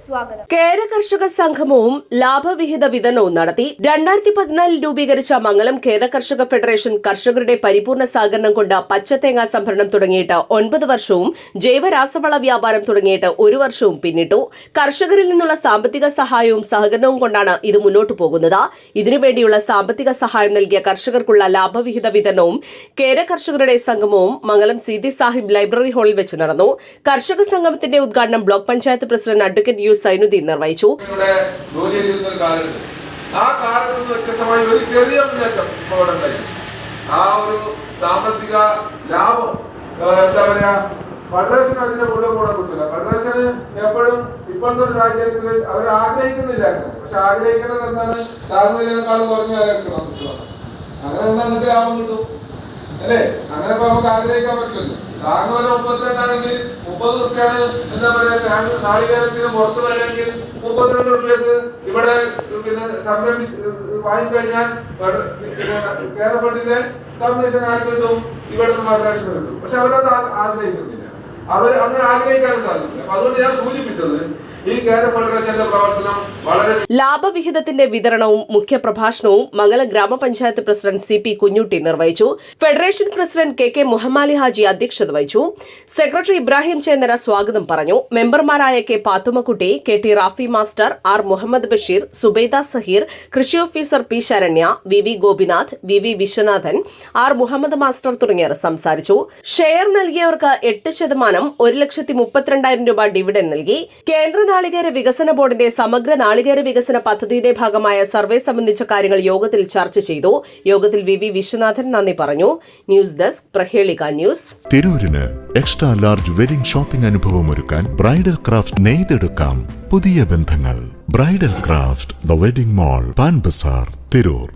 സ്വാഗതം. കേര കർഷക സംഗമവും ലാഭവിഹിത വിതരണവും നടത്തി രണ്ടായിരത്തി പതിനാലിൽ രൂപീകരിച്ച മംഗലം കേര കർഷക ഫെഡറേഷൻ കർഷകരുടെ പരിപൂർണ സഹകരണം കൊണ്ട് പച്ചത്തേങ്ങ സംഭരണം തുടങ്ങിയിട്ട് ഒൻപത് വർഷവും ജൈവരാസവള വ്യാപാരം തുടങ്ങിയിട്ട് ഒരു വർഷവും പിന്നിട്ടു. കർഷകരിൽ നിന്നുള്ള സാമ്പത്തിക സഹായവും സഹകരണവും കൊണ്ടാണ് ഇത് മുന്നോട്ടു പോകുന്നത്. ഇതിനുവേണ്ടിയുള്ള സാമ്പത്തിക സഹായം നൽകിയ കർഷകർക്കുള്ള ലാഭവിഹിത വിതരണവും കേര കർഷകരുടെ സംഗമവും മംഗലം സീതി സാഹിബ് ലൈബ്രറി ഹാളിൽ വെച്ച് നടന്നു. കർഷക സംഗമത്തിന്റെ ഉദ്ഘാടനം block panchayat president advocate U Zainuddin നിർവഹിച്ചു. ആ കാലത്ത് നിന്ന് വ്യത്യസ്തമായി ഒരു ചെറിയ മുന്നേറ്റം അവിടെ ആ ഒരു സാമ്പത്തിക ലാഭം എന്താ പറയാ ഫെഡറേഷൻ അതിന്റെ മുഴുവൻ കൂടെ കിട്ടില്ല. ഫെഡറേഷന് എപ്പോഴും ഇപ്പോഴത്തെ ഒരു സാഹചര്യത്തിൽ അവർ ആഗ്രഹിക്കുന്നില്ല പക്ഷെ ആഗ്രഹിക്കേണ്ടത് എന്താണ്? താങ്ങുവിനേക്കാൾ കുറഞ്ഞ വിലക്ക് നമുക്ക്. അങ്ങനെ നിന്നാൽ എന്നിട്ട് ലാഭം കിട്ടും. അല്ലേ? അങ്ങനെ ഇപ്പൊ നമുക്ക് ആഗ്രഹിക്കാൻ പറ്റില്ലല്ലോ. താങ്ങുവില മുപ്പത്തിരണ്ടാണെങ്കിൽ മുപ്പത് റുപ്യാണ് എന്താ പറയാ താങ്ങ് നാളികേരത്തിന് പുറത്ത് വിലയെങ്കിൽ മുപ്പത്തിരണ്ട് റുപ്യക്ക് ഇവിടെ പിന്നെ സംരംഭി വാങ്ങിക്കഴിഞ്ഞാൽ കേരള ഫണ്ടിന്റെ കമ്മീഷൻ ആർക്ക് കിട്ടും? ഇവിടെ നിന്ന് അവകാശം കിട്ടും. പക്ഷെ അവരത് ആഗ്രഹിക്കുന്നില്ല. അവർ അങ്ങനെ ആഗ്രഹിക്കാനും സാധിക്കില്ല. അപ്പൊ അതുകൊണ്ട് ഞാൻ സൂചിപ്പിച്ചത് ഈ ഫെഡറേഷന്റെ പ്രവർത്തനം വളരെ ലാഭവിഹിതത്തിന്റെ വിതരണവും മുഖ്യപ്രഭാഷണവും മംഗല ഗ്രാമപഞ്ചായത്ത് പ്രസിഡന്റ് സി പി കുഞ്ഞുട്ടി നിർവഹിച്ചു. Federation president K K Muhammali Haji അധ്യക്ഷത വഹിച്ചു. സെക്രട്ടറി ഇബ്രാഹിം ചേന്നര സ്വാഗതം പറഞ്ഞു. മെമ്പർമാരായ K Pathummakutty K T Rafi master R Muhammad Basheer Zubaida Saheer കൃഷി officer P Saranya V V Gopinath V V Viswanathan R Muhammad master തുടങ്ങിയവർ സംസാരിച്ചു. Share നൽകിയവർക്ക് എട്ട് ശതമാനം ഒരു ലക്ഷത്തി മുപ്പത്തിരണ്ടായിരം രൂപ ഡിവിഡൻ നൽകി. കേന്ദ്ര നാളികേര വികസന ബോർഡിന്റെ സമഗ്ര നാളികേര വികസന പദ്ധതിയുടെ ഭാഗമായ സർവേ സംബന്ധിച്ച കാര്യങ്ങൾ യോഗത്തിൽ ചർച്ച ചെയ്തു. യോഗത്തിൽ വി വി വിശ്വനാഥൻ നന്ദി പറഞ്ഞു. News desk Prahelika news. തിരൂരിന് extra large wedding shopping അനുഭവം ഒരുക്കാൻ ബ്രൈഡൽ ക്രാഫ്റ്റ് നെയ്തെടുക്കാം. പുതിയ ബന്ധങ്ങൾ. Bridal craft the wedding mall Pan Bazaar Tirur.